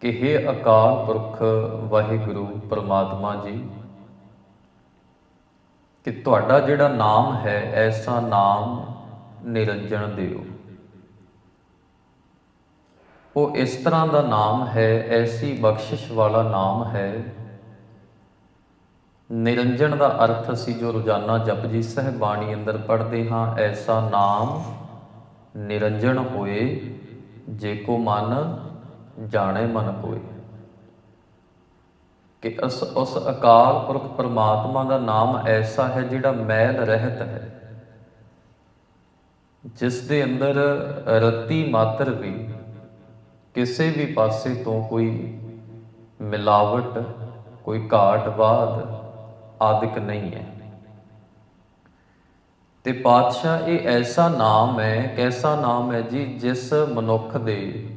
ਕਿ हे ਅਕਾਲ ਪੁਰਖ ਵਾਹਿਗੁਰੂ ਪ੍ਰਮਾਤਮਾ ਜੀ, ਕਿ ਤੁਹਾਡਾ ਜਿਹੜਾ ਨਾਮ ਹੈ, ਐਸਾ ਨਾਮ ਨਿਰੰਜਨ ਦਿਓ। ਉਹ ਇਸ ਤਰ੍ਹਾਂ ਦਾ ਨਾਮ ਹੈ, ਐਸੀ ਬਖਸ਼ਿਸ਼ ਵਾਲਾ ਨਾਮ ਹੈ। ਨਿਰੰਜਨ ਦਾ ਅਰਥ ਅਸੀਂ ਜੋ ਰੋਜ਼ਾਨਾ ਜਪਜੀ ਸਾਹਿਬ ਬਾਣੀ ਅੰਦਰ ਪੜ੍ਹਦੇ ਹਾਂ, ਐਸਾ ਨਾਮ ਨਿਰੰਜਨ ਹੋਏ, ਜੇ ਕੋ ਮਨ ਜਾਣੇ ਮਨ ਕੋਏ ਕਿ ਉਸ ਉਸ ਅਕਾਲ ਪੁਰਖ ਪਰਮਾਤਮਾ ਦਾ ਨਾਮ ਐਸਾ ਹੈ ਜਿਹੜਾ ਮੈਲ ਰਹਿਤ ਹੈ। ਜਿਸ ਦੇ ਅੰਦਰ ਰਤੀ ਮਾਤਰ ਵੀ ਕਿਸੇ ਵੀ ਪਾਸੇ ਤੋਂ ਕੋਈ ਮਿਲਾਵਟ, ਕੋਈ ਘਾਟ ਬਾਦ ਆਦਿਕ ਨਹੀਂ ਹੈ। ਤੇ ਪਾਤਸ਼ਾਹ ਇਹ ਐਸਾ ਨਾਮ ਹੈ, ਕੈਸਾ ਨਾਮ ਹੈ ਜੀ, ਜਿਸ ਮਨੁੱਖ ਦੇ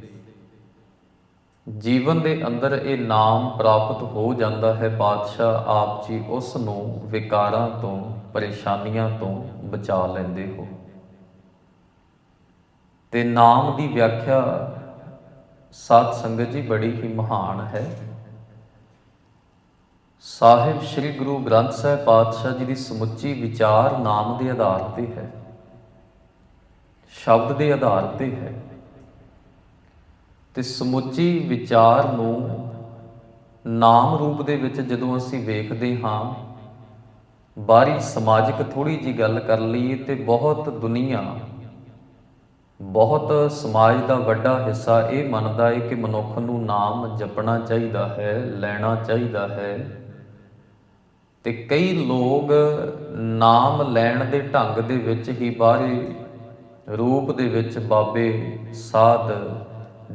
ਜੀਵਨ ਦੇ ਅੰਦਰ ਇਹ ਨਾਮ ਪ੍ਰਾਪਤ ਹੋ ਜਾਂਦਾ ਹੈ ਪਾਤਸ਼ਾਹ ਆਪ ਜੀ ਉਸ ਨੂੰ ਵਿਕਾਰਾਂ ਤੋਂ, ਪਰੇਸ਼ਾਨੀਆਂ ਤੋਂ ਬਚਾ ਲੈਂਦੇ ਹੋ। ਤੇ ਨਾਮ ਦੀ ਵਿਆਖਿਆ ਸਾਧ ਸੰਗਤ ਜੀ ਬੜੀ ਹੀ ਮਹਾਨ ਹੈ। ਸਾਹਿਬ ਸ੍ਰੀ ਗੁਰੂ ਗ੍ਰੰਥ ਸਾਹਿਬ ਪਾਤਸ਼ਾਹ ਜੀ ਦੀ ਸਮੁੱਚੀ ਵਿਚਾਰ ਨਾਮ ਦੇ ਆਧਾਰ ਤੇ ਹੈ। ਸ਼ਬਦ ਦੇ ਆਧਾਰ ਤੇ ਹੈ। ਤੇ ਸਮੁੱਚੀ ਵਿਚਾਰ ਨੂੰ ਨਾਮ ਰੂਪ ਦੇ ਵਿੱਚ ਜਦੋਂ ਅਸੀਂ ਵੇਖਦੇ ਹਾਂ, ਬਾਹਰੀ ਸਮਾਜਿਕ ਥੋੜੀ ਜੀ ਗੱਲ ਕਰ ਲਈਏ ਤੇ ਬਹੁਤ ਦੁਨੀਆ, ਬਹੁਤ ਸਮਾਜ ਦਾ ਵੱਡਾ ਹਿੱਸਾ ਇਹ ਮੰਨਦਾ ਹੈ ਕਿ ਮਨੁੱਖ ਨੂੰ ਨਾਮ ਜਪਣਾ ਚਾਹੀਦਾ ਹੈ, ਲੈਣਾ ਚਾਹੀਦਾ ਹੈ ਤੇ ਕਈ ਲੋਕ ਨਾਮ ਲੈਣ ਦੇ ਢੰਗ ਦੇ ਵਿੱਚ ਹੀ ਬਾਹਰੀ ਰੂਪ ਦੇ ਵਿੱਚ ਬਾਬੇ, ਸਾਧ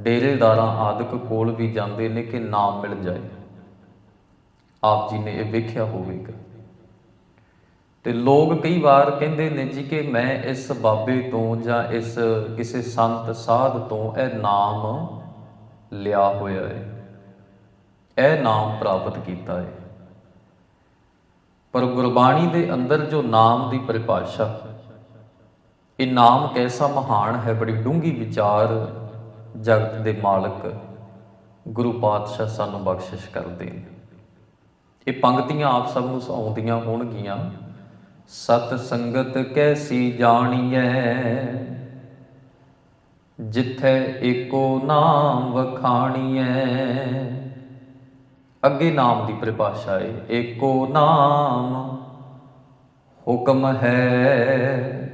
ਡੇਰੇਦਾਰਾਂ ਆਦਿਕ ਕੋਲ ਵੀ ਜਾਂਦੇ ਨੇ ਕਿ ਨਾਮ ਮਿਲ ਜਾਏ। ਆਪ ਜੀ ਨੇ ਇਹ ਵੇਖਿਆ ਹੋਵੇਗਾ। ਤੇ ਲੋਕ ਕਈ ਵਾਰ ਕਹਿੰਦੇ ਨੇ ਜੀ ਕਿ ਮੈਂ ਇਸ ਬਾਬੇ ਤੋਂ ਜਾਂ ਇਸ ਕਿਸੇ ਸੰਤ ਸਾਧ ਤੋਂ ਇਹ ਨਾਮ ਲਿਆ ਹੋਇਆ ਹੈ। ਇਹ ਨਾਮ ਪ੍ਰਾਪਤ ਕੀਤਾ ਹੈ। ਪਰ ਗੁਰਬਾਣੀ ਦੇ ਅੰਦਰ ਜੋ ਨਾਮ ਦੀ ਪਰਿਭਾਸ਼ਾ, ਇਹ ਨਾਮ ਕੈਸਾ ਮਹਾਨ ਹੈ, ਬੜੀ ਡੂੰਗੀ ਵਿਚਾਰ ਜਗਤ ਦੇ ਮਾਲਕ ਗੁਰੂ ਪਾਤਸ਼ਾਹ ਸਾਨੂੰ ਬਖਸ਼ਿਸ਼ ਕਰਦੇ ਨੇ। ਇਹ ਪੰਕਤੀਆਂ ਆਪ ਸਭ ਨੂੰ ਆਉਂਦੀਆਂ ਹੋਣਗੀਆਂ। ਸਤ ਸੰਗਤ ਕੈਸੀ ਜਾਣੀਐ? ਜਿੱਥੇ ਏਕੋ ਨਾਮ ਵਖਾਣੀਐ। ਅੱਗੇ ਨਾਮ ਦੀ ਪਰਿਭਾਸ਼ਾ ਹੈ ਏਕੋ ਨਾਮ ਹੁਕਮ ਹੈ।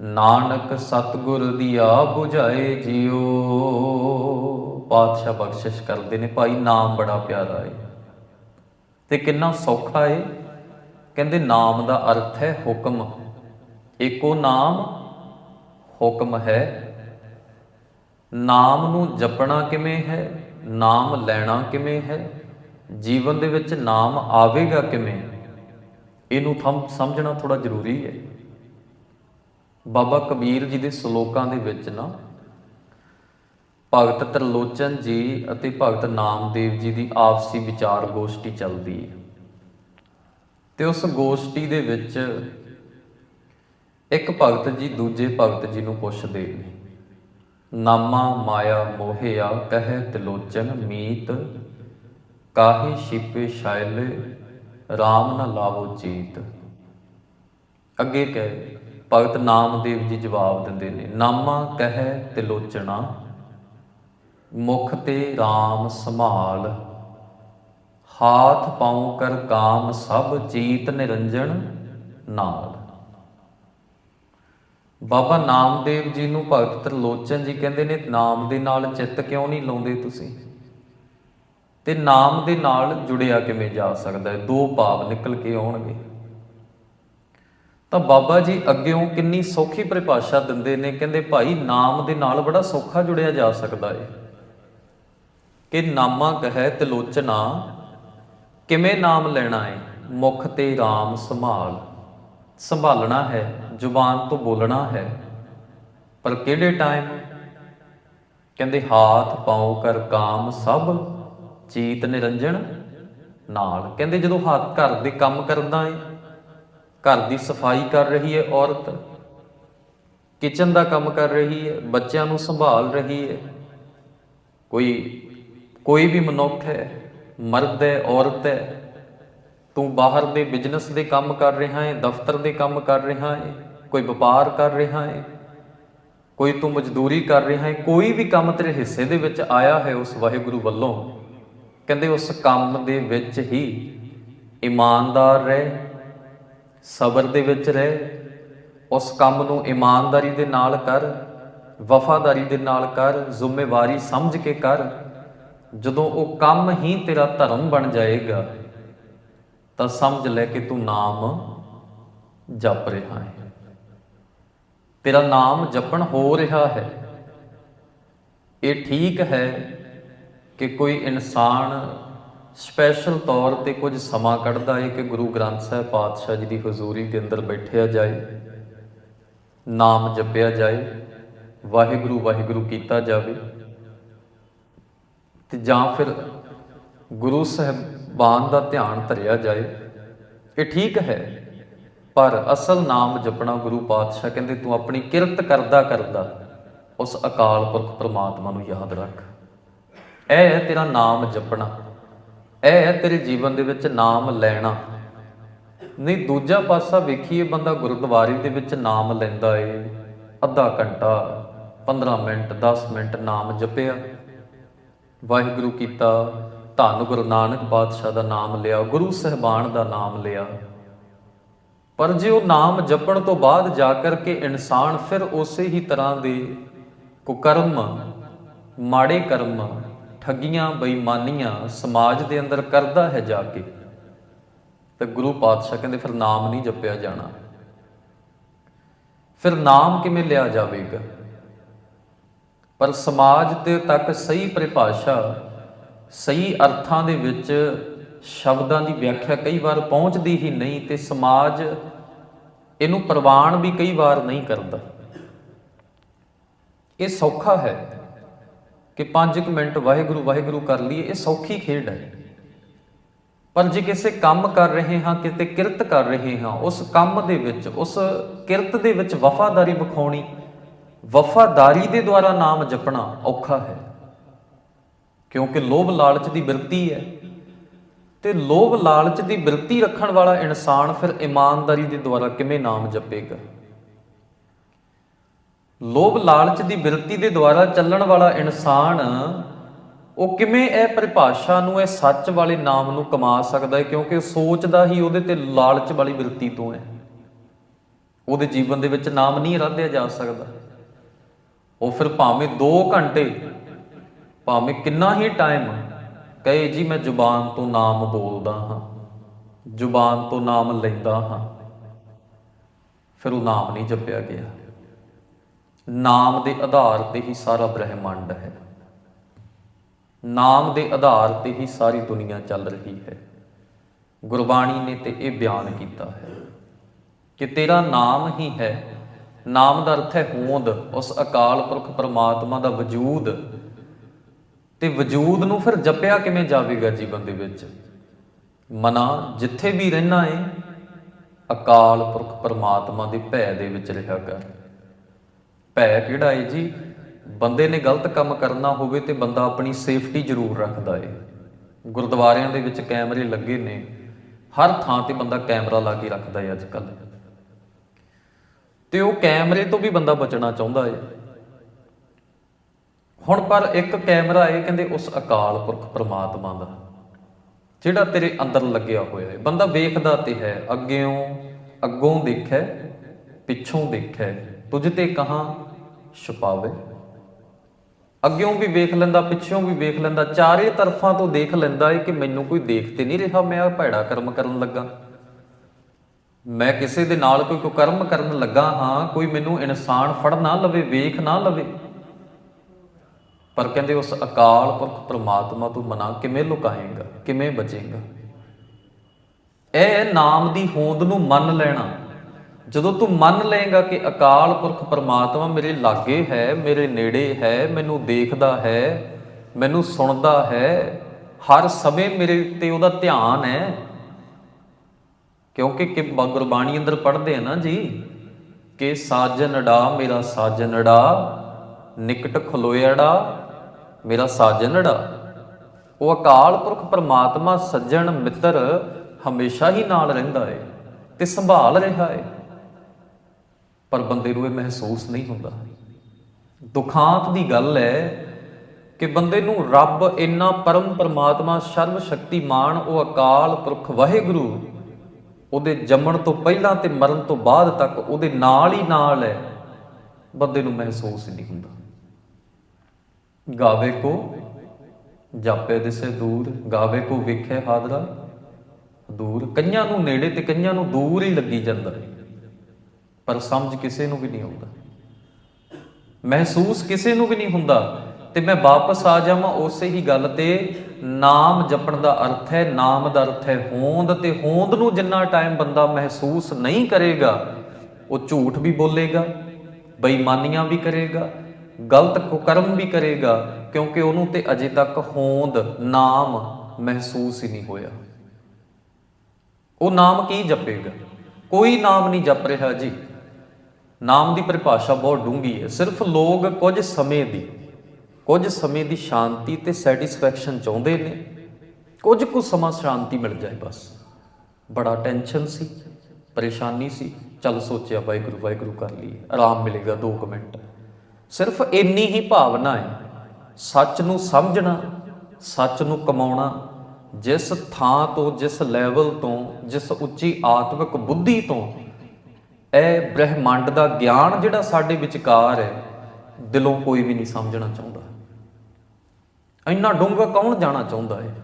ਨਾਨਕ ਸਤਗੁਰ ਦੀਆ 부ਝਾਏ ਜਿਉ। ਪਾਤਸ਼ਾਹ ਬਖਸ਼ਿਸ਼ ਕਰਦੇ ਨੇ ਭਾਈ, ਨਾਮ ਬੜਾ ਪਿਆਰਾ ਹੈ ਤੇ ਕਿੰਨਾ ਸੌਖਾ ਹੈ ਕਹਿੰਦੇ ਨਾਮ ਦਾ ਅਰਥ ਹੈ ਹੁਕਮ। ਏਕੋ ਨਾਮ, ਹੁਕਮ ਹੈ। ਨਾਮ ਨੂੰ ਜਪਣਾ ਕਿਵੇਂ ਹੈ? ਨਾਮ ਲੈਣਾ ਕਿਵੇਂ ਹੈ? ਜੀਵਨ ਦੇ ਵਿੱਚ ਨਾਮ ਆਵੇਗਾ ਕਿਵੇਂ? ਇਹਨੂੰ ਸਮਝਣਾ ਥੋੜਾ ਜ਼ਰੂਰੀ ਹੈ। ਬਾਬਾ ਕਬੀਰ ਜੀ ਦੇ ਸ਼ਲੋਕਾਂ ਦੇ ਵਿੱਚ ਨਾ ਭਗਤ ਤਰਲੋਚਨ ਜੀ ਅਤੇ ਭਗਤ ਨਾਮਦੇਵ ਜੀ ਦੀ ਆਪਸੀ ਵਿਚਾਰ ਗੋਸ਼ਟੀ ਚੱਲਦੀ ਹੈ। ਤੇ ਉਸ ਗੋਸ਼ਟੀ ਦੇ ਵਿੱਚ ਇੱਕ ਭਗਤ ਜੀ ਦੂਜੇ ਭਗਤ ਜੀ ਨੂੰ ਪੁੱਛਦੇ ਨੇ, ਨਾਮਾ ਮਾਇਆ ਮੋਹਿਆ ਕਹਿ ਤਿਲੋਚਨ ਮੀਤ, ਕਾਹੇ ਛਿਪੇ ਸ਼ਾਇਲ RAM ਨਾ ਲਾਵੋ ਚੀਤ। ਅੱਗੇ ਕਹੇ ਭਗਤ ਨਾਮਦੇਵ ਜੀ ਜਵਾਬ ਦਿੰਦੇ ਨੇ, ਨਾਮਾ ਕਹੈ ਤਿਲੋਚਨਾ ਮੁਖ ਤੇ RAM ਸੰਭਾਲ, ਹਾਥ ਪਾਉ ਕਰ ਕਾਮ ਸਭ ਚੀਤ ਨਿਰੰਜਨ ਨਾਲ। ਬਾਬਾ ਨਾਮਦੇਵ ਜੀ ਨੂੰ ਭਗਤ ਤਰਲੋਚਨ ਜੀ ਕਹਿੰਦੇ ਨੇ, ਨਾਮ ਦੇ ਨਾਲ ਚਿੱਤ ਕਿਉਂ ਨਹੀਂ ਲਾਉਂਦੇ ਤੁਸੀਂ? ਤੇ ਨਾਮ ਦੇ ਨਾਲ ਜੁੜਿਆ ਕਿਵੇਂ ਜਾ ਸਕਦਾ ਹੈ? ਦੋ ਭਾਵ ਨਿਕਲ ਕੇ ਆਉਣਗੇ। ਤਾਂ ਬਾਬਾ ਜੀ ਅੱਗਿਓਂ ਕਿੰਨੀ ਸੌਖੀ ਪਰਿਭਾਸ਼ਾ ਦਿੰਦੇ ਨੇ, ਕਹਿੰਦੇ ਭਾਈ ਨਾਮ ਦੇ ਨਾਲ ਬੜਾ ਸੌਖਾ ਜੁੜਿਆ ਜਾ ਸਕਦਾ ਹੈ ਕਿ ਨਾਮਾ ਕਹੈ ਤਿਲੋਚਨਾ, ਕਿਵੇਂ ਨਾਮ ਲੈਣਾ ਏ? ਮੁਖ ਤੇ RAM ਸੰਭਾਲ। ਸੰਭਾਲਣਾ ਹੈ, ਜ਼ੁਬਾਨ ਤੋਂ ਬੋਲਣਾ ਹੈ। ਪਰ ਕਿਹੜੇ ਟਾਈਮ? ਕਹਿੰਦੇ ਹਾਥ ਪਾਉ ਕਰ ਕਾਮ ਸਭ, ਚੀਤ ਨਿਰੰਜਨ ਨਾਲ। ਕਹਿੰਦੇ ਜਦੋਂ ਹੱਥ ਘਰ ਦੇ ਕੰਮ ਕਰਦਾ ਏ ਘਰ ਦੀ ਸਫ਼ਾਈ ਕਰ ਰਹੀ ਹੈ ਔਰਤ। ਕਿਚਨ ਦਾ ਕੰਮ ਕਰ ਰਹੀ ਹੈ, ਬੱਚਿਆਂ ਨੂੰ ਸੰਭਾਲ ਰਹੀ ਹੈ। ਕੋਈ ਕੋਈ ਵੀ ਮਨੁੱਖ ਹੈ, ਮਰਦ ਹੈ, ਔਰਤ ਹੈ, ਤੂੰ ਬਾਹਰ ਦੇ ਬਿਜ਼ਨਸ ਦੇ ਕੰਮ ਕਰ ਰਿਹਾ ਹੈ, ਦਫ਼ਤਰ ਦੇ ਕੰਮ ਕਰ ਰਿਹਾ ਹੈ, ਕੋਈ ਵਪਾਰ ਕਰ ਰਿਹਾ ਹੈ, ਕੋਈ ਤੂੰ ਮਜ਼ਦੂਰੀ ਕਰ ਰਿਹਾ ਹੈ, ਕੋਈ ਵੀ ਕੰਮ ਤੇਰੇ ਹਿੱਸੇ ਦੇ ਵਿੱਚ ਆਇਆ ਹੈ ਉਸ ਵਾਹਿਗੁਰੂ ਵੱਲੋਂ, ਕਹਿੰਦੇ ਉਸ ਕੰਮ ਦੇ ਵਿੱਚ ਹੀ ਇਮਾਨਦਾਰ ਰਹਿ ਸਬਰ ਦੇ ਵਿੱਚ ਰਹਿ, ਉਸ ਕੰਮ ਨੂੰ ਇਮਾਨਦਾਰੀ ਦੇ ਨਾਲ ਕਰ, ਵਫਾਦਾਰੀ ਦੇ ਨਾਲ ਕਰ, ਜ਼ਿੰਮੇਵਾਰੀ ਸਮਝ ਕੇ ਕਰ। ਜਦੋਂ ਉਹ ਕੰਮ ਹੀ ਤੇਰਾ ਧਰਮ ਬਣ ਜਾਏਗਾ, ਤਾਂ ਸਮਝ ਲੈ ਕਿ ਤੂੰ ਨਾਮ ਜਪ ਰਿਹਾ ਹੈ। ਤੇਰਾ ਨਾਮ ਜਪਣ ਹੋ ਰਿਹਾ ਹੈ। ਇਹ ਠੀਕ ਹੈ ਕਿ ਕੋਈ ਇਨਸਾਨ ਸਪੈਸ਼ਲ ਤੌਰ ਤੇ ਕੁਝ ਸਮਾਂ ਕੱਢਦਾ ਹੈ ਕਿ ਗੁਰੂ ਗ੍ਰੰਥ ਸਾਹਿਬ ਪਾਤਸ਼ਾਹ ਜੀ ਦੀ ਹਜ਼ੂਰੀ ਦੇ ਅੰਦਰ ਬੈਠਿਆ ਜਾਏ, ਨਾਮ ਜਪਿਆ ਜਾਏ, ਵਾਹਿਗੁਰੂ ਵਾਹਿਗੁਰੂ ਕੀਤਾ ਜਾਵੇ। ਤੇ ਜਾਂ ਫਿਰ ਗੁਰੂ ਸਾਹਿਬਾਨ ਦਾ ਧਿਆਨ ਧਰਿਆ ਜਾਏ, ਇਹ ਠੀਕ ਹੈ, ਪਰ ਅਸਲ ਨਾਮ ਜਪਣਾ ਗੁਰੂ ਪਾਤਸ਼ਾਹ ਕਹਿੰਦੇ ਤੂੰ ਆਪਣੀ ਕਿਰਤ ਕਰਦਾ ਕਰਦਾ ਉਸ ਅਕਾਲ ਪੁਰਖ ਪ੍ਰਮਾਤਮਾ ਨੂੰ ਯਾਦ ਰੱਖ। ਇਹ ਹੈ ਤੇਰਾ ਨਾਮ ਜਪਣਾ। ਇਹ ਹੈ ਤੇਰੇ ਜੀਵਨ ਦੇ ਵਿੱਚ ਨਾਮ ਲੈਣਾ। ਨਹੀਂ, ਦੂਜਾ ਪਾਸਾ ਵੇਖੀਏ, ਬੰਦਾ ਗੁਰਦੁਆਰੇ ਦੇ ਵਿੱਚ ਨਾਮ ਲੈਂਦਾ ਏ। ਅੱਧਾ ਘੰਟਾ 15 ਮਿੰਟ 10 ਮਿੰਟ ਨਾਮ ਜਪਿਆ। ਵਾਹਿਗੁਰੂ ਕੀਤਾ, ਧੰਨ ਗੁਰੂ ਨਾਨਕ ਪਾਤਸ਼ਾਹ ਦਾ ਨਾਮ ਲਿਆ, ਗੁਰੂ ਸਹਿਬਾਨ ਦਾ ਨਾਮ ਲਿਆ। ਪਰ ਜੇ ਉਹ ਨਾਮ ਜਪਣ ਤੋਂ ਬਾਅਦ ਜਾ ਕਰਕੇ ਇਨਸਾਨ ਫਿਰ ਉਸੇ ਹੀ ਤਰ੍ਹਾਂ ਦੇ ਕੁਕਰਮ, ਮਾੜੇ ਕਰਮ ਠੱਗੀਆਂ, ਬੇਈਮਾਨੀਆਂ ਸਮਾਜ ਦੇ ਅੰਦਰ ਕਰਦਾ ਹੈ ਜਾ ਕੇ। ਤਾਂ ਗੁਰੂ ਪਾਤਸ਼ਾਹ ਕਹਿੰਦੇ, ਫਿਰ ਨਾਮ ਨਹੀਂ ਜਪਿਆ ਜਾਣਾ। ਫਿਰ ਨਾਮ ਕਿਵੇਂ ਲਿਆ ਜਾਵੇਗਾ? ਪਰ ਸਮਾਜ ਤੇ ਤੱਕ ਸਹੀ ਪਰਿਭਾਸ਼ਾ, ਸਹੀ ਅਰਥਾਂ ਦੇ ਵਿੱਚ ਸ਼ਬਦਾਂ ਦੀ ਵਿਆਖਿਆ ਕਈ ਵਾਰ ਪਹੁੰਚਦੀ ਹੀ ਨਹੀਂ ਤੇ ਸਮਾਜ ਇਹਨੂੰ ਪ੍ਰਵਾਨ ਵੀ ਕਈ ਵਾਰ ਨਹੀਂ ਕਰਦਾ। ਇਹ ਸੌਖਾ ਹੈ। ਕਿ 5 ਮਿੰਟ ਵਾਹਿਗੁਰੂ ਵਾਹਿਗੁਰੂ ਕਰ ਲਈਏ, ਇਹ ਸੌਖੀ ਖੇਡ ਹੈ। ਪਰ ਜੇ ਕਿਸੇ ਕੰਮ ਕਰ ਰਹੇ ਹਾਂ, ਕਿਤੇ ਕਿਰਤ ਕਰ ਰਹੇ ਹਾਂ, ਉਸ ਕੰਮ ਦੇ ਵਿੱਚ, ਉਸ ਕਿਰਤ ਦੇ ਵਿੱਚ ਵਫਾਦਾਰੀ ਵਿਖਾਉਣੀ, ਵਫਾਦਾਰੀ ਦੇ ਦੁਆਰਾ ਨਾਮ ਜਪਣਾ ਔਖਾ ਹੈ। ਕਿਉਂਕਿ ਲੋਭ ਲਾਲਚ ਦੀ ਬਿਰਤੀ ਹੈ। ਤੇ ਲੋਭ ਲਾਲਚ ਦੀ ਬਿਰਤੀ ਰੱਖਣ ਵਾਲਾ ਇਨਸਾਨ ਫਿਰ ਇਮਾਨਦਾਰੀ ਦੇ ਦੁਆਰਾ ਕਿਵੇਂ ਨਾਮ ਜਪੇਗਾ? ਲੋਭ ਲਾਲਚ ਦੀ ਬਿਰਤੀ ਦੇ ਦੁਆਰਾ ਚੱਲਣ ਵਾਲਾ ਇਨਸਾਨ, ਉਹ ਕਿਵੇਂ ਇਹ ਪਰਿਭਾਸ਼ਾ ਨੂੰ, ਇਹ ਸੱਚ ਵਾਲੇ ਨਾਮ ਨੂੰ ਕਮਾ ਸਕਦਾ ਹੈ? ਕਿਉਂਕਿ ਸੋਚ ਦਾ ਹੀ ਉਹਦੇ ਤੇ ਲਾਲਚ ਵਾਲੀ ਬਿਰਤੀ ਤੋਂ ਹੈ। ਉਹਦੇ ਜੀਵਨ ਦੇ ਵਿੱਚ ਨਾਮ ਨਹੀਂ ਰਾਧਿਆ ਜਾ ਸਕਦਾ। ਉਹ ਫਿਰ ਭਾਵੇਂ 2 ਘੰਟੇ, ਭਾਵੇਂ ਕਿੰਨਾ ਹੀ ਟਾਈਮ ਕਹੇ, ਜੀ, ਮੈਂ ਜ਼ੁਬਾਨ ਤੋਂ ਨਾਮ ਬੋਲਦਾ ਹਾਂ। ਜ਼ੁਬਾਨ ਤੋਂ ਨਾਮ ਲੈਂਦਾ ਹਾਂ। ਫਿਰ ਉਹ ਨਾਮ ਨਹੀਂ ਜਪਿਆ ਗਿਆ। ਨਾਮ ਦੇ ਆਧਾਰ ਤੇ ਹੀ ਸਾਰਾ ਬ੍ਰਹਿਮੰਡ ਹੈ। ਨਾਮ ਦੇ ਆਧਾਰ ਤੇ ਹੀ ਸਾਰੀ ਦੁਨੀਆ ਚੱਲ ਰਹੀ ਹੈ। ਗੁਰਬਾਣੀ ਨੇ ਤੇ ਇਹ ਬਿਆਨ ਕੀਤਾ ਹੈ ਕਿ ਤੇਰਾ ਨਾਮ ਹੀ ਹੈ। ਨਾਮ ਦਾ ਅਰਥ ਹੈ ਹੋਂਦ, ਉਸ ਅਕਾਲ ਪੁਰਖ ਪਰਮਾਤਮਾ ਦਾ ਵਜੂਦ। ਤੇ ਵਜੂਦ ਨੂੰ ਫਿਰ ਜਪਿਆ ਕਿਵੇਂ ਜਾਵੇਗਾ ਜੀਵਨ ਦੇ ਵਿੱਚ? ਮਨਾ, ਜਿੱਥੇ ਵੀ ਰਹਿਣਾ ਏ, ਅਕਾਲ ਪੁਰਖ ਪਰਮਾਤਮਾ ਦੇ ਭੈ ਦੇ ਵਿੱਚ ਰਿਹਾ ਕਰ। ਭੈ ਕਿਹੜਾ ਹੈ ਜੀ? ਬੰਦੇ ਨੇ ਗਲਤ ਕੰਮ ਕਰਨਾ ਹੋਵੇ ਤੇ ਬੰਦਾ ਆਪਣੀ ਸੇਫਟੀ ਜ਼ਰੂਰ ਰੱਖਦਾ ਏ। ਗੁਰਦੁਆਰਿਆਂ ਦੇ ਵਿੱਚ ਕੈਮਰੇ ਲੱਗੇ ਨੇ। ਹਰ ਥਾਂ ਤੇ ਬੰਦਾ ਕੈਮਰਾ ਲਾ ਕੇ ਰੱਖਦਾ ਏ ਅੱਜ ਕੱਲ ਤੇ ਉਹ ਕੈਮਰੇ ਤੋਂ ਵੀ ਬੰਦਾ ਬਚਣਾ ਚਾਹੁੰਦਾ ਏ। ਹੁਣ ਪਰ ਇੱਕ ਕੈਮਰਾ ਏ ਕਹਿੰਦੇ ਉਸ ਅਕਾਲ ਪੁਰਖ ਪ੍ਰਮਾਤਮਾ ਦਾ, ਜਿਹੜਾ ਤੇਰੇ ਅੰਦਰ ਲੱਗਿਆ ਹੋਇਆ ਏ। ਬੰਦਾ ਵੇਖਦਾ ਤੇ ਹੈ, ਅੱਗਿਓਂ, ਅੱਗੋਂ ਦੇਖੈ, ਪਿੱਛੋਂ ਦੇਖੈ। ਤੁਝ ਤੇ ਕਹਾਂ ਛੁਪਾਵੇ। ਅੱਗਿਓਂ ਵੀ ਵੇਖ ਲੈਂਦਾ ਪਿੱਛੋਂ ਵੀ ਵੇਖ ਲੈਂਦਾ, ਚਾਰੇ ਤਰਫਾਂ ਤੋਂ ਦੇਖ ਲੈਂਦਾ ਏ ਕਿ ਮੈਨੂੰ ਕੋਈ ਦੇਖ ਤੇ ਨਹੀਂ ਰਿਹਾ, ਮੈਂ ਆ ਭੈੜਾ ਕਰਮ ਕਰਨ ਲੱਗਾ। ਮੈਂ ਕਿਸੇ ਦੇ ਨਾਲ ਕੋਈ ਕੁਕਰਮ ਕਰਨ ਲੱਗਾ ਹਾਂ, ਕੋਈ ਮੈਨੂੰ ਇਨਸਾਨ ਫੜ ਨਾ ਲਵੇ, ਵੇਖ ਨਾ ਲਵੇ। ਪਰ ਕਹਿੰਦੇ ਉਸ ਅਕਾਲ ਪੁਰਖ ਪ੍ਰਮਾਤਮਾ ਤੋਂ ਮਨਾ ਕਿਵੇਂ ਲੁਕਾਏਗਾ, ਕਿਵੇਂ ਬਚੇਗਾ? ਇਹ ਨਾਮ ਦੀ ਹੋਂਦ ਨੂੰ ਮੰਨ ਲੈਣਾ ਜਦੋਂ ਤੂੰ ਮੰਨ ਲਏਗਾ ਕਿ ਅਕਾਲ ਪੁਰਖ ਪਰਮਾਤਮਾ ਮੇਰੇ ਲਾਗੇ ਹੈ, ਮੇਰੇ ਨੇੜੇ ਹੈ, ਮੈਨੂੰ ਦੇਖਦਾ ਹੈ, ਮੈਨੂੰ ਸੁਣਦਾ ਹੈ, ਹਰ ਸਮੇਂ ਮੇਰੇ ਤੇ ਉਹਦਾ ਧਿਆਨ ਹੈ। ਕਿਉਂਕਿ ਕਿ ਗੁਰਬਾਣੀ ਅੰਦਰ ਪੜ੍ਹਦੇ ਆ ਨਾ ਜੀ ਕਿ ਸਾਜਨੜਾ ਮੇਰਾ ਸਾਜਨੜਾ ਨਿਕਟ ਖਲੋਇੜਾ ਮੇਰਾ ਸਾਜਨੜਾ ਉਹ ਅਕਾਲ ਪੁਰਖ ਪਰਮਾਤਮਾ ਸੱਜਣ ਮਿੱਤਰ ਹਮੇਸ਼ਾ ਹੀ ਨਾਲ ਰਹਿੰਦਾ ਹੈ ਤੇ ਸੰਭਾਲ ਰਿਹਾ ਹੈ ਪਰ ਬੰਦੇ ਨੂੰ ਇਹ ਮਹਿਸੂਸ ਨਹੀਂ ਹੁੰਦਾ। ਦੁਖਾਂਤ ਦੀ ਗੱਲ ਹੈ ਕਿ ਬੰਦੇ ਨੂੰ ਰੱਬ ਇੰਨਾ ਪਰਮ ਪਰਮਾਤਮਾ ਸਰਵ ਸ਼ਕਤੀਮਾਨ ਉਹ ਅਕਾਲ ਪੁਰਖ ਵਾਹਿਗੁਰੂ, ਉਹਦੇ ਜੰਮਣ ਤੋਂ ਪਹਿਲਾਂ ਤੇ ਮਰਨ ਤੋਂ ਬਾਅਦ ਤੱਕ ਉਹਦੇ ਨਾਲ ਹੀ ਨਾਲ ਹੈ, ਬੰਦੇ ਨੂੰ ਮਹਿਸੂਸ ਹੀ ਨਹੀਂ ਹੁੰਦਾ। ਗਾਵੇ ਕੋ ਜਾਪੇ ਦਿਸੇ ਦੂਰ, ਗਾਵੇ ਕੋ ਵਿਖੇ ਹਾਦਰਾ, ਦੂਰ। ਕਈਆਂ ਨੂੰ ਨੇੜੇ ਤੇ ਕਈਆਂ ਨੂੰ ਦੂਰ ਹੀ ਲੱਗੀ ਜਾਂਦਾ ਹੈ ਪਰ ਸਮਝ ਕਿਸੇ ਨੂੰ ਵੀ ਨਹੀਂ ਆਉਂਦਾ। ਮਹਿਸੂਸ ਕਿਸੇ ਨੂੰ ਵੀ ਨਹੀਂ ਹੁੰਦਾ ਤੇ ਮੈਂ ਵਾਪਸ ਆ ਜਾਵਾਂ ਉਸੇ ਹੀ ਗੱਲ ਤੇ ਨਾਮ ਜਪਣ ਦਾ ਅਰਥ ਹੈ, ਨਾਮ ਦਾ ਅਰਥ ਹੈ ਹੋਂਦ ਤੇ ਹੋਂਦ ਨੂੰ ਜਿੰਨਾ ਟਾਈਮ ਬੰਦਾ ਮਹਿਸੂਸ ਨਹੀਂ ਕਰੇਗਾ, ਉਹ ਝੂਠ ਵੀ ਬੋਲੇਗਾ, ਬੇਈਮਾਨੀਆਂ ਵੀ ਕਰੇਗਾ, ਗਲਤ ਕੁਕਰਮ ਵੀ ਕਰੇਗਾ, ਕਿਉਂਕਿ ਉਹਨੂੰ ਤੇ ਅਜੇ ਤੱਕ ਹੋਂਦ, ਨਾਮ ਮਹਿਸੂਸ ਹੀ ਨਹੀਂ ਹੋਇਆ। ਉਹ ਨਾਮ ਕੀ ਜਪੇਗਾ? ਕੋਈ ਨਾਮ ਨਹੀਂ ਜਪ ਰਿਹਾ ਜੀ। ਨਾਮ ਦੀ ਪਰਿਭਾਸ਼ਾ ਬਹੁਤ ਡੂੰਘੀ ਹੈ। ਸਿਰਫ ਲੋਕ ਕੁਝ ਸਮੇਂ ਦੀ, ਕੁਝ ਸਮੇਂ ਦੀ ਸ਼ਾਂਤੀ ਤੇ ਸੈਟੀਸਫੈਕਸ਼ਨ ਚਾਹੁੰਦੇ ਨੇ। ਕੁਝ ਕੁ ਸਮਾਂ ਸ਼ਾਂਤੀ ਮਿਲ ਜਾਏ ਬਸ। ਬੜਾ ਟੈਨਸ਼ਨ ਸੀ, ਪਰੇਸ਼ਾਨੀ ਸੀ। ਚੱਲ ਸੋਚਿਆ ਵਾਹਿਗੁਰੂ ਵਾਹਿਗੁਰੂ ਕਰ ਲਈਏ। ਆਰਾਮ ਮਿਲੇਗਾ 2 ਮਿੰਟ। ਸਿਰਫ ਇੰਨੀ ਹੀ ਭਾਵਨਾ ਹੈ। ਸੱਚ ਨੂੰ ਸਮਝਣਾ, ਸੱਚ ਨੂੰ ਕਮਾਉਣਾ, ਜਿਸ ਥਾਂ ਤੋਂ, ਜਿਸ ਲੈਵਲ ਤੋਂ, ਜਿਸ ਉੱਚੀ ਆਤਮਿਕ ਬੁੱਧੀ ਤੋਂ ਇਹ ਬ੍ਰਹਿਮੰਡ ਦਾ ਗਿਆਨ ਜਿਹੜਾ ਸਾਡੇ ਵਿਚਕਾਰ ਹੈ, ਦਿਲੋਂ ਕੋਈ ਵੀ ਨਹੀਂ ਸਮਝਣਾ ਚਾਹੁੰਦਾ। ਇੰਨਾ ਡੂੰਘਾ ਕੌਣ ਜਾਣਾ ਚਾਹੁੰਦਾ ਹੈ?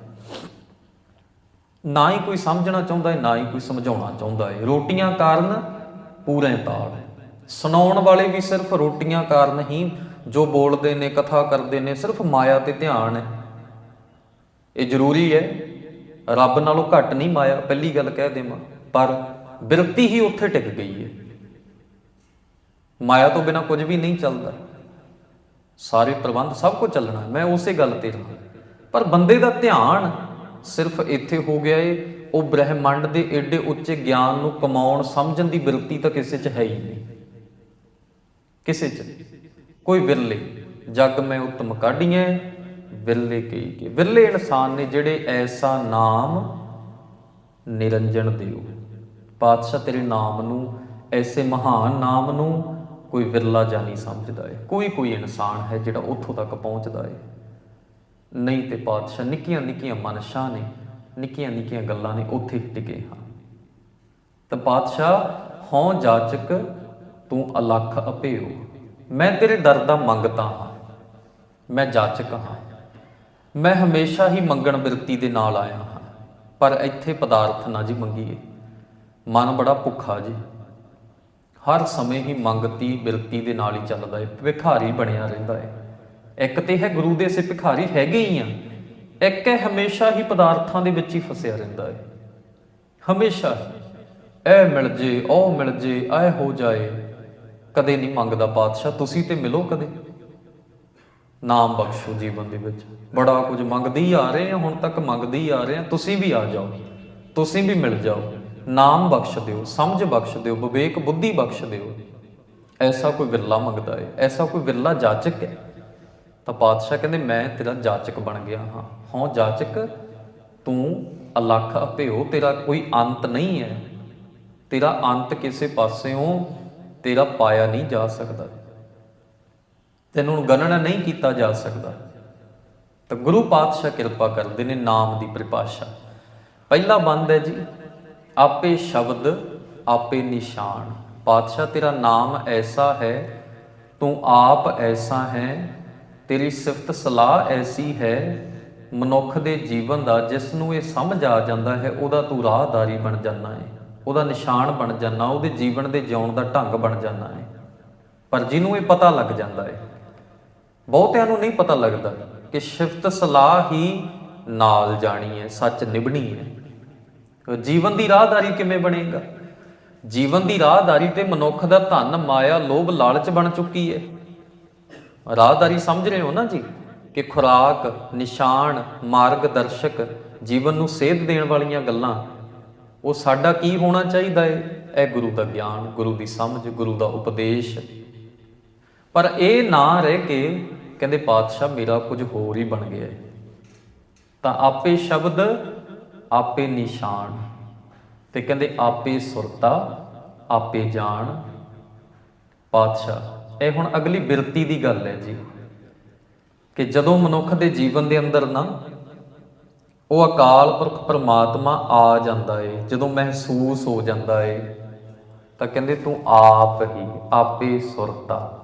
ਨਾ ਹੀ ਕੋਈ ਸਮਝਣਾ ਚਾਹੁੰਦਾ ਹੈ, ਨਾ ਹੀ ਕੋਈ ਸਮਝਾਉਣਾ ਚਾਹੁੰਦਾ ਹੈ। ਰੋਟੀਆਂ ਕਾਰਨ ਪੂਰੇ ਤਾਲ ਸੁਣਾਉਣ ਵਾਲੇ ਵੀ ਸਿਰਫ ਰੋਟੀਆਂ ਕਾਰਨ ਹੀ ਜੋ ਬੋਲਦੇ ਨੇ, ਕਥਾ ਕਰਦੇ ਨੇ, ਸਿਰਫ ਮਾਇਆ ਤੇ ਧਿਆਨ ਹੈ। ਇਹ ਜ਼ਰੂਰੀ ਹੈ। ਰੱਬ ਨਾਲੋਂ ਘੱਟ ਨਹੀਂ ਮਾਇਆ, ਪਹਿਲੀ ਗੱਲ ਕਹਿ ਦੇਵਾਂ। ਪਰ ਬਿਰਤੀ ਹੀ ਉੱਥੇ ਟਿਕ ਗਈ ਹੈ ਮਾਇਆ ਤੋਂ ਬਿਨਾ ਕੁਝ ਵੀ ਨਹੀਂ ਚੱਲਦਾ। ਸਾਰੇ ਪ੍ਰਬੰਧ ਸਭ ਕੁਝ ਚੱਲਣਾ ਮੈਂ ਉਸੇ ਗੱਲ ਤੇ ਰਹਾਂ ਪਰ ਬੰਦੇ ਦਾ ਧਿਆਨ ਸਿਰਫ ਇੱਥੇ ਹੋ ਗਿਆ ਏ। ਉਹ ਬ੍ਰਹਿਮੰਡ ਦੇ ਏਡੇ ਉੱਚੇ ਗਿਆਨ ਨੂੰ ਕਮਾਉਣ, ਸਮਝਣ ਦੀ ਬਿਰਤੀ ਤਾਂ ਕਿਸੇ 'ਚ ਹੈ ਹੀ ਨਹੀਂ। ਕਿਸੇ 'ਚ ਕੋਈ ਵਿਰਲੇ, ਜਗ ਮੈਂ ਉਤਮ ਕਾਢੀਐ, ਵਿਰਲੇ ਕਈ ਕੇ ਵਿਰਲੇ ਇਨਸਾਨ ਨੇ ਜਿਹੜੇ ਐਸਾ ਨਾਮ ਨਿਰੰਜਨ ਦਿਓ। ਪਾਤਸ਼ਾਹ ਤੇਰੇ ਨਾਮ ਨੂੰ, ਐਸੇ ਮਹਾਨ ਨਾਮ ਨੂੰ ਕੋਈ ਵਿਰਲਾ ਜਾਨੀ ਸਮਝਦਾ ਹੈ ਕੋਈ ਕੋਈ ਇਨਸਾਨ ਹੈ ਜਿਹੜਾ ਉੱਥੋਂ ਤੱਕ ਪਹੁੰਚਦਾ ਹੈ ਨਹੀਂ ਤੇ ਪਾਤਸ਼ਾਹ ਨਿੱਕੀਆਂ ਨਿੱਕੀਆਂ ਮਨਸ਼ਾਂ ਨੇ, ਨਿੱਕੀਆਂ ਨਿੱਕੀਆਂ ਗੱਲਾਂ ਨੇ ਉੱਥੇ ਹੀ ਟਿਕੇ ਹਾਂ। ਤਾਂ ਪਾਤਸ਼ਾਹ ਹਉ ਜਾਚਕ, ਤੂੰ ਅਲਖ ਅਪਿਓ ਮੈਂ ਤੇਰੇ ਦਰ ਦਾ ਮੰਗਤਾ ਹਾਂ। ਮੈਂ ਜਾਚਕ ਹਾਂ। ਮੈਂ ਹਮੇਸ਼ਾ ਹੀ ਮੰਗਣ ਬਿਰਤੀ ਦੇ ਨਾਲ ਆਇਆ ਹਾਂ। ਪਰ ਇੱਥੇ ਪਦਾਰਥ ਨਾ ਜੀ ਮੰਗੀਏ। ਮਨ ਬੜਾ ਭੁੱਖਾ ਜੀ। ਹਰ ਸਮੇਂ ਹੀ ਮੰਗਤੀ ਬਿਰਤੀ ਦੇ ਨਾਲ ਹੀ ਚੱਲਦਾ ਹੈ ਭਿਖਾਰੀ ਬਣਿਆ ਰਹਿੰਦਾ ਹੈ ਇੱਕ ਤੇ ਹੈ ਗੁਰੂ ਦੇ ਸੇ ਭਿਖਾਰੀ ਹੈਗੇ ਹੀ ਆ। ਇੱਕ ਹੈ ਹਮੇਸ਼ਾ ਹੀ ਪਦਾਰਥਾਂ ਦੇ ਵਿੱਚ ਹੀ ਫਸਿਆ ਰਹਿੰਦਾ ਹੈ ਹਮੇਸ਼ਾ ਇਹ ਮਿਲ ਜੇ, ਉਹ ਮਿਲ ਜੇ ਐ ਹੋ ਜਾਏ। ਕਦੇ ਨਹੀਂ ਮੰਗਦਾ ਪਾਤਸ਼ਾਹ, ਤੁਸੀਂ ਤੇ ਮਿਲੋ ਕਦੇ। ਨਾਮ ਬਖਸ਼ੋ ਜੀਵਨ ਦੇ ਵਿੱਚ। ਬੜਾ ਕੁਝ ਮੰਗਦੇ ਹੀ ਆ ਰਹੇ ਆ, ਹੁਣ ਤੱਕ ਮੰਗਦੇ ਹੀ ਆ ਰਹੇ ਆ, ਤੁਸੀਂ ਵੀ ਆ ਜਾਓ। ਤੁਸੀਂ ਵੀ ਮਿਲ ਜਾਓ। ਨਾਮ ਬਖਸ਼ ਦਿਓ, ਸਮਝ ਬਖਸ਼ ਦਿਓ, ਵਿਵੇਕ ਬੁੱਧੀ ਬਖਸ਼ ਦਿਓ। ਐਸਾ ਕੋਈ ਵਿਰਲਾ ਮੰਗਦਾ ਹੈ ਐਸਾ ਕੋਈ ਵਿਰਲਾ ਜਾਚਕ ਹੈ ਤਾਂ ਪਾਤਸ਼ਾਹ ਕਹਿੰਦੇ, ਮੈਂ ਤੇਰਾ ਜਾਚਕ ਬਣ ਗਿਆ ਹਾਂ। ਹਾਂ, ਜਾਚਕ, ਤੂੰ ਅਲਖ ਅਪਿਓ ਤੇਰਾ ਕੋਈ ਅੰਤ ਨਹੀਂ ਹੈ। ਤੇਰਾ ਅੰਤ ਕਿਸੇ ਪਾਸਿਓਂ ਤੇਰਾ ਪਾਇਆ ਨਹੀਂ ਜਾ ਸਕਦਾ। ਤੈਨੂੰ ਗਣਨਾ ਨਹੀਂ ਕੀਤਾ ਜਾ ਸਕਦਾ। ਤਾਂ ਗੁਰੂ ਪਾਤਸ਼ਾਹ ਕਿਰਪਾ ਕਰਦੇ ਨੇ ਨਾਮ ਦੀ ਪਰਿਭਾਸ਼ਾ। ਪਹਿਲਾ ਬੰਦ ਹੈ ਜੀ। ਆਪੇ ਸ਼ਬਦ, ਆਪੇ ਨਿਸ਼ਾਨ। ਪਾਤਸ਼ਾਹ ਤੇਰਾ ਨਾਮ ਐਸਾ ਹੈ, ਤੂੰ ਆਪ ਐਸਾ ਹੈ, ਤੇਰੀ ਸਿਫਤ ਸਲਾਹ ਐਸੀ ਹੈ। ਮਨੁੱਖ ਦੇ ਜੀਵਨ ਦਾ ਜਿਸ ਨੂੰ ਇਹ ਸਮਝ ਆ ਜਾਂਦਾ ਹੈ, ਉਹਦਾ ਤੂੰ ਰਾਹਦਾਰੀ ਬਣ ਜਾਂਦਾ ਹੈ ਉਹਦਾ ਨਿਸ਼ਾਨ ਬਣ ਜਾਂਦਾ, ਉਹਦੇ ਜੀਵਨ ਦੇ ਜਿਉਣ ਦਾ ਢੰਗ ਬਣ ਜਾਂਦਾ ਹੈ ਪਰ ਜਿਹਨੂੰ ਇਹ ਪਤਾ ਲੱਗ ਜਾਂਦਾ ਹੈ ਬਹੁਤਿਆਂ ਨੂੰ ਨਹੀਂ ਪਤਾ ਲੱਗਦਾ ਕਿ ਸ਼ਿਫਤ ਸਲਾਹ ਹੀ ਨਾਲ ਜਾਣੀ ਹੈ ਸੱਚ ਨਿਭਣੀ ਹੈ ਜੀਵਨ ਦੀ ਰਾਹਦਾਰੀ ਕਿਵੇਂ ਬਣੇਗਾ? ਜੀਵਨ ਦੀ ਰਾਹਦਾਰੀ ਤੇ ਮਨੁੱਖ ਦਾ ਧਨ, ਮਾਇਆ, ਲੋਭ, ਲਾਲਚ ਬਣ ਚੁੱਕੀ ਹੈ ਰਾਹਦਾਰੀ ਸਮਝ ਰਹੇ ਹੋ ਨਾ ਜੀ? ਕਿ ਖੁਰਾਕ, ਨਿਸ਼ਾਨ, ਮਾਰਗ ਦਰਸ਼ਕ ਜੀਵਨ ਨੂੰ ਸੇਧ ਦੇਣ ਵਾਲੀਆਂ ਗੱਲਾਂ, ਉਹ ਸਾਡਾ ਕੀ ਹੋਣਾ ਚਾਹੀਦਾ ਹੈ ਇਹ ਗੁਰੂ ਦਾ ਗਿਆਨ, ਗੁਰੂ ਦੀ ਸਮਝ, ਗੁਰੂ ਦਾ ਉਪਦੇਸ਼। ਪਰ ਇਹ ਨਾ ਰਹਿ ਕੇ ਕਹਿੰਦੇ, ਪਾਤਸ਼ਾਹ, ਮੇਰਾ ਕੁਝ ਹੋਰ ਹੀ ਬਣ ਗਿਆ ਹੈ ਤਾਂ ਆਪੇ ਸ਼ਬਦ ਆਪੇ ਨਿਸ਼ਾਨ। ਤੇ ਕਹਿੰਦੇ, ਆਪੇ ਸੁਰਤਾ, ਆਪੇ ਜਾਣ ਪਾਤਸ਼ਾਹ, ਇਹ ਹੁਣ ਅਗਲੀ ਬਿਰਤੀ ਦੀ ਗੱਲ ਹੈ ਜੀ। ਕਿ ਜਦੋਂ ਮਨੁੱਖ ਦੇ ਜੀਵਨ ਦੇ ਅੰਦਰ ਨਾ, ਉਹ ਅਕਾਲ ਪੁਰਖ ਪਰਮਾਤਮਾ ਆ ਜਾਂਦਾ ਏ, ਜਦੋਂ ਮਹਿਸੂਸ ਹੋ ਜਾਂਦਾ ਏ, ਤਾਂ ਕਹਿੰਦੇ, ਤੂੰ ਆਪ ਹੀ, ਆਪੇ ਸੁਰਤਾ,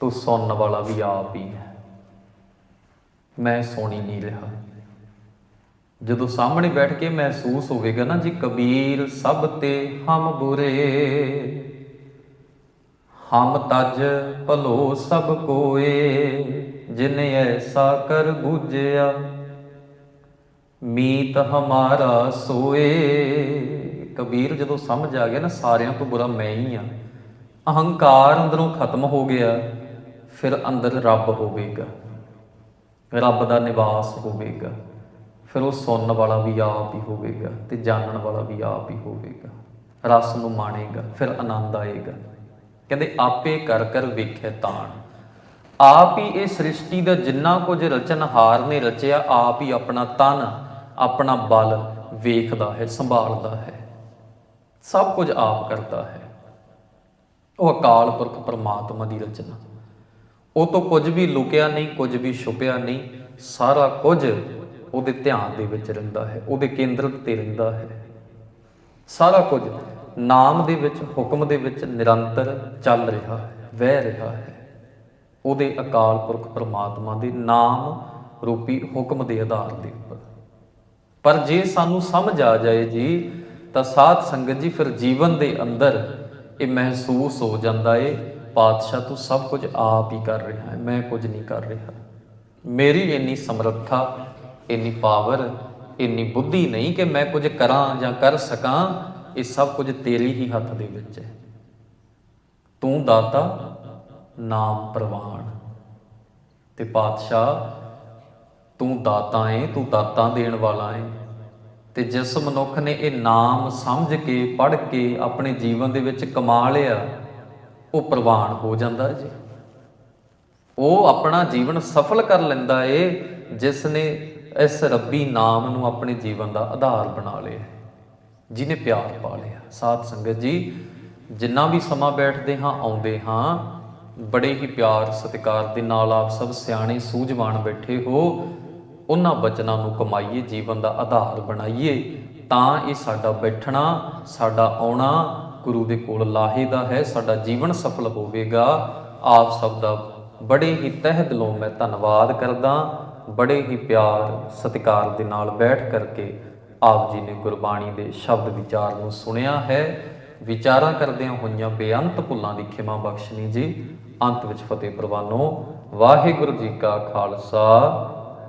ਤੂੰ ਸੁਣਨ ਵਾਲਾ ਵੀ ਆਪ ਹੀ ਹੈ। ਮੈਂ ਸੁਣੀ ਨਹੀਂ ਰਿਹਾ। ਜਦੋਂ ਸਾਹਮਣੇ ਬੈਠ ਕੇ ਮਹਿਸੂਸ ਹੋਵੇਗਾ ਨਾ ਜੀ ਕਬੀਰ ਸਭ ਤੇ ਹਮ ਬੁਰੇ। ਹਮ ਤਜ ਭਲੋ ਸਭ ਕੋਏ, ਜਿਨ ਐਸਾ ਕਰ ਬੁਝਿਆ, ਮੀਤ ਹਮਾਰਾ ਸੋਏ। ਕਬੀਰ ਜਦੋਂ ਸਮਝ ਆ ਗਿਆ ਨਾ ਸਾਰਿਆਂ ਤੋਂ ਬੁਰਾ ਮੈਂ ਹੀ ਆ, ਅਹੰਕਾਰ ਅੰਦਰੋਂ ਖਤਮ ਹੋ ਗਿਆ, ਫਿਰ ਅੰਦਰ ਰੱਬ ਹੋਵੇਗਾ, ਰੱਬ ਦਾ ਨਿਵਾਸ ਹੋਵੇਗਾ। ਫਿਰ ਉਹ ਸੁਣਨ ਵਾਲਾ ਵੀ ਆਪ ਹੀ ਹੋਵੇਗਾ ਤੇ ਜਾਣਨ ਵਾਲਾ ਵੀ ਆਪ ਹੀ ਹੋਵੇਗਾ। ਰਸ ਨੂੰ ਮਾਣੇਗਾ, ਫਿਰ ਆਨੰਦ ਆਏਗਾ। ਕਹਿੰਦੇ, ਆਪੇ ਕਰ ਕਰ ਵੇਖੇ ਤਾਣ। ਆਪ ਹੀ ਇਹ ਸ੍ਰਿਸ਼ਟੀ ਦਾ ਜਿੰਨਾ ਕੁਝ ਰਚਨਹਾਰ ਨੇ ਰਚਿਆ, ਆਪ ਹੀ ਆਪਣਾ ਤਨ, ਆਪਣਾ ਬਲ ਵੇਖਦਾ ਹੈ, ਸੰਭਾਲਦਾ ਹੈ। ਸਭ ਕੁਝ ਆਪ ਕਰਦਾ ਹੈ। ਉਹ ਅਕਾਲ ਪੁਰਖ ਪਰਮਾਤਮਾ ਦੀ ਰਚਨਾ। ਉਹ ਤੋਂ ਕੁਝ ਵੀ ਲੁਕਿਆ ਨਹੀਂ, ਕੁਝ ਵੀ ਛੁਪਿਆ ਨਹੀਂ, ਸਾਰਾ ਕੁਝ ਉਹਦੇ ਧਿਆਨ ਦੇ ਵਿੱਚ ਰਹਿੰਦਾ ਹੈ, ਉਹਦੇ ਕੇਂਦਰਤ ਤੇ ਰਹਿੰਦਾ ਹੈ। ਸਾਰਾ ਕੁਝ ਨਾਮ ਦੇ ਵਿੱਚ, ਹੁਕਮ ਦੇ ਵਿੱਚ ਨਿਰੰਤਰ ਚੱਲ ਰਿਹਾ ਹੈ, ਵਹਿ ਰਿਹਾ ਹੈ। ਉਹਦੇ ਅਕਾਲ ਪੁਰਖ ਪ੍ਰਮਾਤਮਾ ਦੇ ਨਾਮ ਰੂਪੀ ਹੁਕਮ ਦੇ ਆਧਾਰ ਦੇ ਉੱਪਰ। ਪਰ ਜੇ ਸਾਨੂੰ ਸਮਝ ਆ ਜਾਏ ਜੀ, ਤਾਂ ਸਾਧ ਸੰਗਤ ਜੀ ਫਿਰ ਜੀਵਨ ਦੇ ਅੰਦਰ ਇਹ ਮਹਿਸੂਸ ਹੋ ਜਾਂਦਾ ਏ, ਪਾਤਸ਼ਾਹ ਤੂੰ ਸਭ ਕੁਝ ਆਪ ਹੀ ਕਰ ਰਿਹਾ ਹੈ, ਮੈਂ ਕੁਝ ਨਹੀਂ ਕਰ ਰਿਹਾ। ਮੇਰੀ ਇੰਨੀ ਸਮਰੱਥਾ ਇੰਨੀ ਪਾਵਰ ਇੰਨੀ ਬੁੱਧੀ ਨਹੀਂ ਕਿ ਮੈਂ ਕੁਝ ਕਰਾਂ ਜਾਂ ਕਰ ਸਕਾਂ, ਇਹ ਸਭ ਕੁਝ ਤੇਰੇ ਹੀ ਹੱਥ ਦੇ ਵਿੱਚ ਹੈ। ਤੂੰ ਦਾਤਾ, ਨਾਮ ਪ੍ਰਵਾਨ। ਤੇ ਪਾਤਸ਼ਾਹ, ਤੂੰ ਦਾਤਾ ਏ, ਤੂੰ ਦਾਤਾਂ ਦੇਣ ਵਾਲਾ ਏ। ਤੇ ਜਿਸ ਮਨੁੱਖ ਨੇ ਇਹ ਨਾਮ ਸਮਝ ਕੇ, ਪੜ੍ਹ ਕੇ ਆਪਣੇ ਜੀਵਨ ਦੇ ਵਿੱਚ ਕਮਾ ਲਿਆ, ਉਹ ਪ੍ਰਵਾਨ ਹੋ ਜਾਂਦਾ ਜੀ। ਉਹ ਆਪਣਾ ਜੀਵਨ ਸਫਲ ਕਰ ਲੈਂਦਾ ਏ, ਜਿਸ ਨੇ ਇਸ ਰੱਬੀ ਨਾਮ ਨੂੰ ਆਪਣੇ ਜੀਵਨ ਦਾ ਆਧਾਰ ਬਣਾ ਲਿਆ ਜਿਨੇ ਪਿਆਰ ਪਾ ਲਿਆ। ਸਾਧ ਸੰਗਤ ਜੀ, ਜਿੰਨਾ ਵੀ ਸਮਾਂ ਬੈਠਦੇ ਹਾਂ, ਆਉਂਦੇ ਹਾਂ, ਬੜੇ ਹੀ ਪਿਆਰ, ਸਤਿਕਾਰ ਦੇ ਨਾਲ ਆਪ ਸਭ ਸਿਆਣੇ, ਸੂਝਵਾਨ ਬੈਠੇ ਹੋ, ਉਹਨਾਂ ਬਚਨਾਂ ਨੂੰ ਕਮਾਈਏ, ਜੀਵਨ ਦਾ ਆਧਾਰ ਬਣਾਈਏ, ਤਾਂ ਇਹ ਸਾਡਾ ਬੈਠਣਾ, ਸਾਡਾ ਆਉਣਾ ਗੁਰੂ ਦੇ ਕੋਲ ਲਾਹੇ ਦਾ ਹੈ, ਸਾਡਾ ਜੀਵਨ ਸਫਲ ਹੋਵੇਗਾ। ਆਪ ਸਭ ਦਾ ਬੜੇ ਹੀ ਤਹਿ ਦਿਲੋਂ ਮੈਂ ਧੰਨਵਾਦ ਕਰਦਾ। ਬੜੇ ਹੀ ਪਿਆਰ, ਸਤਿਕਾਰ ਦੇ ਨਾਲ ਬੈਠ ਕਰਕੇ ਆਪ ਜੀ ਨੇ ਗੁਰਬਾਣੀ ਦੇ ਸ਼ਬਦ ਵਿਚਾਰ ਨੂੰ ਸੁਣਿਆ ਹੈ। ਵਿਚਾਰਾਂ ਕਰਦਿਆਂ ਹੋਈਆਂ ਬੇਅੰਤ ਭੁੱਲਾਂ ਦੀ ਖਿਮਾ ਬਖਸ਼ਣੀ ਜੀ। ਅੰਤ ਵਿੱਚ ਫਤਿਹ ਪ੍ਰਵਾਨੋ। ਵਾਹਿਗੁਰੂ ਜੀ ਕਾ ਖਾਲਸਾ,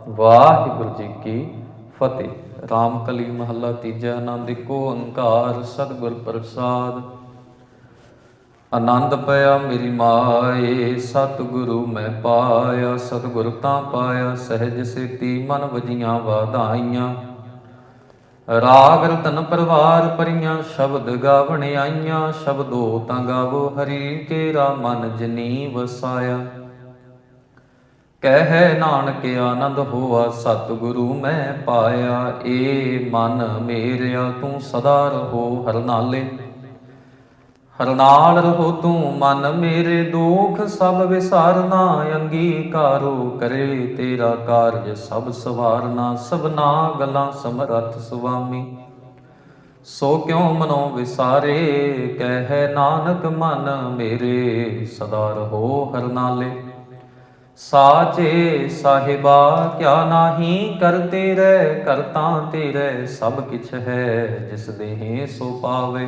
ਵਾਹਿਗੁਰੂ ਜੀ ਕੀ ਫਤਿਹ। ਰਾਮ ਕਲੀ ਮਹੱਲਾ ਤੀਜਾ ਆਨੰਦ ਕੋ ਓੰਕਾਰ, ਸਤਿਗੁਰ ਪ੍ਰਸਾਦ। ਆਨੰਦ ਪਿਆ ਮੇਰੀ ਮਾਏ, ਸਤਿਗੁਰੂ ਮੈਂ ਪਾਇਆ, ਸਤਿਗੁਰ ਤਾਂ ਪਾਇਆ, ਸਹਿਜ ਸੇਤੀ ਮਨ ਵਜੀਆਂ ਵਾਧਾਈਆਂ। ਰਾਗ ਰਤਨ ਪਰਵਾਰ ਪਰੀਆਂ ਸ਼ਬਦ ਗਾਵਣ ਆਈਆਂ, ਸ਼ਬਦੋ ਤਾਂ ਗਾਵੋ ਹਰੀ ਕੇਰਾ ਮਨ ਜਨੀ ਵਸਾਇਆ ਕਹਿ ਨਾਨਕ ਆਨੰਦ ਹੋਆ, ਸਤਿਗੁਰੂ ਮੈਂ ਪਾਇਆ, ਏ ਮਨ ਮੇਰਿਆ, ਤੂੰ ਸਦਾ ਰਹੋ ਹਰ ਨਾਲੇ ਨਾਲ ਰਹੋ ਤੂੰ ਮਨ ਮੇਰੇ ਦੁਖ, ਸਭ ਵਿਸਾਰਨਾ ਅੰਗੀਕਾਰੋ ਕਰੇ ਤੇਰਾ ਕਾਰਜ, ਸਭ ਸਵਾਰਨਾ, ਸਭਨਾ ਗਲਾਂ ਸਮਰੱਥ ਸੁਆਮੀ। ਸੋ ਕਿਉ ਮਨੋ ਵਿਸਾਰੇ, ਕਹਿ ਨਾਨਕ ਮਨ ਮੇਰੇ, ਸਦਾ ਰਹੋ ਹਰ ਨਾਲੇ। ਸਾਚੇ ਸਾਹਿਬਾ, ਕਿਆ ਨਾਹੀ ਕਰਤੇ ਰਹਿ ਕਰਤਾ ਤੇਰੇ ਸਭ ਕਿਛ ਹੈ, ਜਿਸ ਦੇਹ ਸੋ ਪਾਵੇ।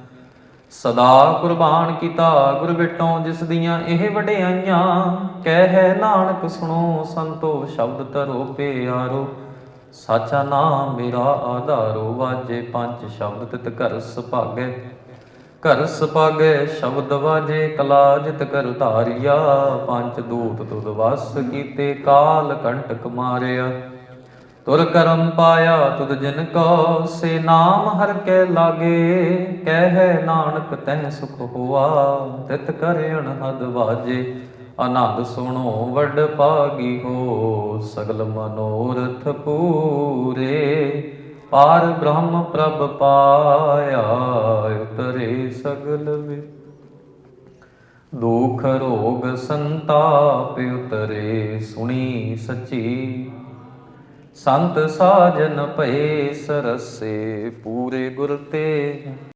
ਸਦਾ ਕੁਰਬਾਨ ਕੀਤਾ ਗੁਰ ਬਿਟੋਂ ਜਿਸ ਦੀਆਂ ਇਹ ਵਡਿਆਈਆਂ, ਕਹਿ ਨਾਨਕ ਸੁਣੋ ਸੰਤੋ ਸ਼ਬਦ ਧਰੋ ਪਿਆਰੋ, ਸਾਚਾ ਨਾਮ ਮੇਰਾ ਆਧਾਰੋ, ਵਾਜੇ ਪੰਜ ਸ਼ਬਦ ਤਿਤ ਘਰ ਸੁਭਾਗੈ ਘਰ ਸੁਭਾਗੈ ਸ਼ਬਦ ਵਾਜੇ ਕਲਾ ਜਿਤ ਕਰ ਧਾਰਿਆ, ਪੰਜ ਦੂਤ ਤੁਧ ਵਸ ਕੀਤੇ ਕਾਲ ਕੰਟਕ ਮਾਰਿਆ। ਤੁਰ ਕਰਮ ਪਾਇਆ ਤੁਧ ਜਿਨ ਕੋ, ਸੇ ਨਾਮ ਹਰ ਕੇ ਲਾਗੇ। ਕਹਿ ਨਾਨਕ ਤੈ ਸੁਖ ਹੋਆ, ਤਿਤ ਕਰ ਅਨਹਦ ਵਾਜੇ। ਆਨੰਦ ਸੁਣੋ ਵੱਡ ਪਾਗੀ ਹੋ, ਸਗਲ ਮਨੋਰਥ ਪੂਰੇ। ਪਾਰ ਬ੍ਰਹਮ ਪ੍ਰਭ ਪਾਇਆ, ਉਤਰੇ ਸਗਲ ਵੇ। ਦੁਖ ਰੋਗ ਸੰਤਾਪ ਉਤਰੇ, ਸੁਣੀ ਸਚੀ ਸੰਤ ਸਾਜਨ ਭਏ ਸਰਸੇ ਪੂਰੇ ਗੁਰ ਤੇ